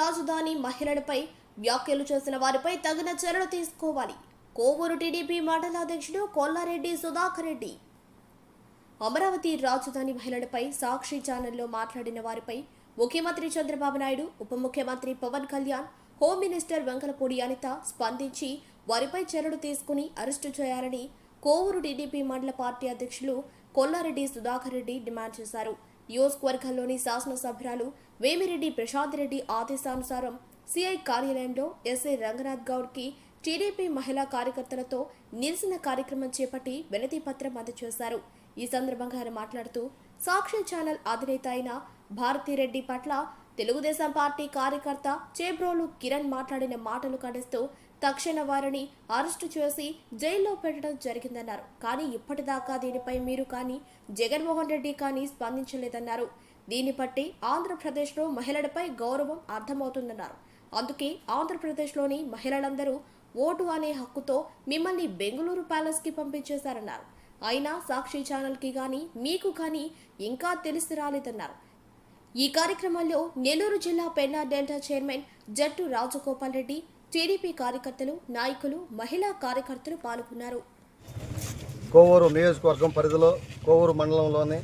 రాజధాని మహిళలపై వ్యాఖ్యలు చేసిన వారిపై తగిన చర్యలు తీసుకోవాలి. కోవూరు టీడీపీ మండలాధ్యక్షుడు కొల్లారెడ్డి సుధాకర్ రెడ్డి. అమరావతి రాజధాని మహిళలపై సాక్షి ఛానల్లో మాట్లాడిన వారిపై ముఖ్యమంత్రి చంద్రబాబు నాయుడు ఉప ముఖ్యమంత్రి పవన్ కళ్యాణ్ హోమ్ మినిస్టర్ వెంకలపూడి అనిత స్పందించి వారిపై చర్యలు తీసుకుని అరెస్టు చేయాలని కోవూరు టీడీపీ మండల పార్టీ అధ్యక్షులు కొల్లారెడ్డి సుధాకర్ రెడ్డి డిమాండ్ చేశారు. నియోజకవర్గంలోని శాసనసభ్యురాలు వేమిరెడ్డి ప్రశాంత్ రెడ్డి ఆదేశానుసారం సిఐ కార్యాలయంలో ఎస్ఐ రంగనాథ్ గౌడ్కి టీడీపీ మహిళా కార్యకర్తలతో నిరసన కార్యక్రమం చేపట్టి వినతి పత్రం అందజేశారు. ఈ సందర్భంగా ఆయన మాట్లాడుతూ సాక్షి ఛానల్ అధినేత అయిన భారతిరెడ్డి పట్ల తెలుగుదేశం పార్టీ కార్యకర్త చేబ్రోలు కిరణ్ మాట్లాడిన మాటలు ఖండిస్తూ తక్షణ వారిని అరెస్టు చేసి జైల్లో పెట్టడం జరిగిందన్నారు. కానీ ఇప్పటిదాకా దీనిపై మీరు కానీ జగన్మోహన్ రెడ్డి కానీ స్పందించలేదన్నారు. దీన్ని బట్టి ఆంధ్రప్రదేశ్లో మహిళలపై గౌరవం అర్థమవుతుందన్నారు. అందుకే ఆంధ్రప్రదేశ్లోని మహిళలందరూ ఓటు అనే హక్కుతో మిమ్మల్ని బెంగళూరు ప్యాలెస్కి పంపించేశారన్నారు. అయినా సాక్షి ఛానల్కి కానీ మీకు కానీ ఇంకా తెలిసి రాలేదన్నారు. ఈ కార్యక్రమంలో నెల్లూరు జిల్లా పెన్నా డెల్టా చైర్మన్ జట్టు రాజగోపాల్ రెడ్డి టీడీపీ కార్యకర్తలు నాయకులు మహిళా కార్యకర్తలు పాల్గొన్నారు. కోవూరు నియోజకవర్గం పరిధిలో కోవూరు మండలంలోని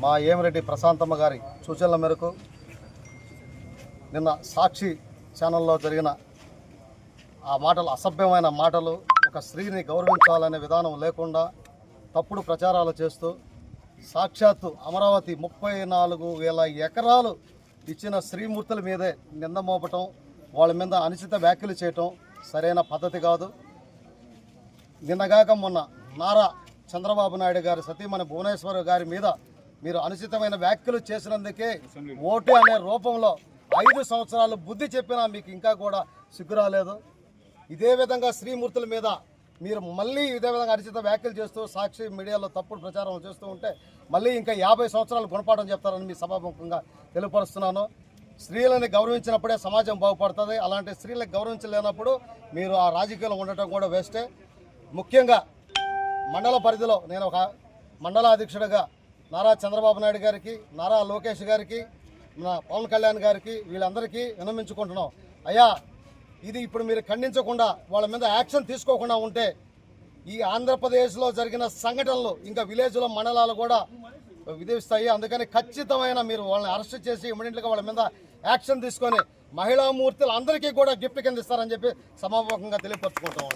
మా ఏమిరెడ్డి ప్రశాంతమ్మ గారి సూచనల మేరకు నిన్న సాక్షి ఛానల్లో జరిగిన ఆ మాటలు అసభ్యమైన మాటలు ఒక స్త్రీని గౌరవించాలనే విధానం లేకుండా తప్పుడు ప్రచారాలు చేస్తూ సాక్షాత్తు అమరావతి ముప్పై నాలుగు వేల ఎకరాలు ఇచ్చిన శ్రీమూర్తుల మీదే నింద మోపటం వాళ్ళ మీద అనుచిత వ్యాఖ్యలు చేయటం సరైన పద్ధతి కాదు. నిన్నగాక మొన్న నారా చంద్రబాబు నాయుడు గారి సతీమణి భువనేశ్వర్ గారి మీద మీరు అనుచితమైన వ్యాఖ్యలు చేసినందుకే ఓటు అనే రూపంలో ఐదు సంవత్సరాలు బుద్ధి చెప్పినా మీకు ఇంకా కూడా సిగ్గు రాలేదు. ఇదే విధంగా శ్రీమూర్తుల మీద మీరు మళ్ళీ ఇదే విధంగా అనుచిత వ్యాఖ్యలు చేస్తూ సాక్షి మీడియాలో తప్పుడు ప్రచారం చేస్తూ ఉంటే మళ్ళీ ఇంకా యాభై సంవత్సరాలు గుణపాఠం చెప్తారని మీ సభాముఖంగా తెలియపరుస్తున్నాను. స్త్రీలని గౌరవించినప్పుడే సమాజం బాగుపడుతుంది. అలాంటి స్త్రీలకు గౌరవించలేనప్పుడు మీరు ఆ రాజకీయాలు ఉండటం కూడా వేస్టే ముఖ్యంగా మండల పరిధిలో నేను ఒక మండల అధ్యక్షుడిగా నారా చంద్రబాబు నాయుడు గారికి నారా లోకేష్ గారికి మన పవన్ కళ్యాణ్ గారికి వీళ్ళందరికీ వినమించుకుంటున్నాం. అయ్యా ఇది ఇప్పుడు మీరు ఖండించకుండా వాళ్ళ మీద యాక్షన్ తీసుకోకుండా ఉంటే ఈ ఆంధ్రప్రదేశ్లో జరిగిన సంఘటనలు ఇంకా విలేజ్లో మండలాలు కూడా విధిస్తాయి. అందుకని ఖచ్చితమైన మీరు వాళ్ళని అరెస్ట్ చేసి ఇమీడియట్గా వాళ్ళ మీద యాక్షన్ తీసుకొని మహిళా మూర్తులు అందరికీ కూడా గిఫ్ట్ కింద ఇస్తారని చెప్పి సమాపకంగా తెలియపరుచుకుంటాం